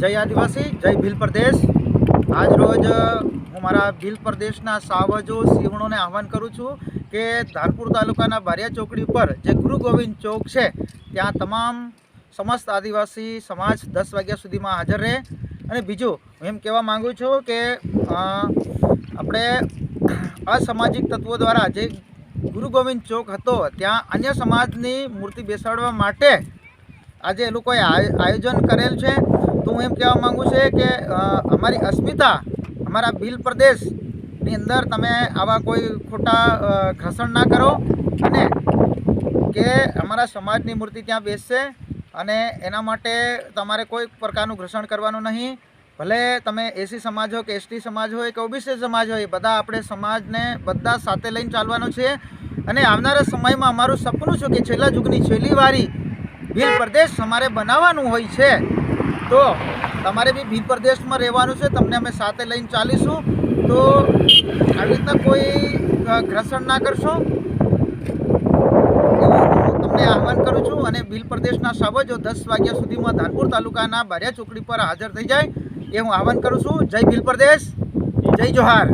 જય આદિવાસી, જય ભીલ પ્રદેશ. આજ રોજ હું મારા ભીલ પ્રદેશના સાવજો સિંહણોને આહવાન કરું છું કે ધારપુર તાલુકાના બારિયા ચોકડી ઉપર જે ગુરુ ગોવિંદ ચોક છે, ત્યાં તમામ સમસ્ત આદિવાસી સમાજ દસ વાગ્યા સુધીમાં હાજર રહે. અને બીજું, હું એમ કહેવા માગું છું કે આપણે અસામાજિક તત્વો દ્વારા જે ગુરુ ગોવિંદ ચોક હતો, ત્યાં અન્ય સમાજની મૂર્તિ બેસાડવા માટે આજે એ લોકોએ આયોજન કરેલ છે. હું એમ કહેવા માગું છે કે અમારી અસ્મિતા, અમારા ભીલ પ્રદેશની અંદર તમે આવા કોઈ ખોટા ઘર્ષણ ના કરો અને કે અમારા સમાજની મૂર્તિ ત્યાં બેસશે અને એના માટે તમારે કોઈ પ્રકારનું ઘર્ષણ કરવાનું નહીં. ભલે તમે એસી સમાજ હોય કે એસટી સમાજ હોય કે ઓબીસી સમાજ હોય બધા આપણે સમાજને બધા સાથે લઈને ચાલવાનું છે. અને આવનારા સમયમાં અમારું સપનું છે કે છેલ્લા યુગની છેલ્લી વારી ભીલ પ્રદેશ અમારે બનાવવાનું હોય છે. તો તમારે બી ભીલ પ્રદેશમાં રહેવાનું છે, તમને અમે સાથે લઈને ચાલીશું. તો આવી રીતના કોઈ ઘ્રસણ ના કરશો. તમને આહવાન કરું છું અને ભીલ પ્રદેશના સાવજો દસ વાગ્યા સુધીમાં ધાનપુર તાલુકાના બારિયા ચોકડી પર હાજર થઈ જાય એ હું આહવાન કરું છું. જય ભીલ પ્રદેશ જય જોહાર.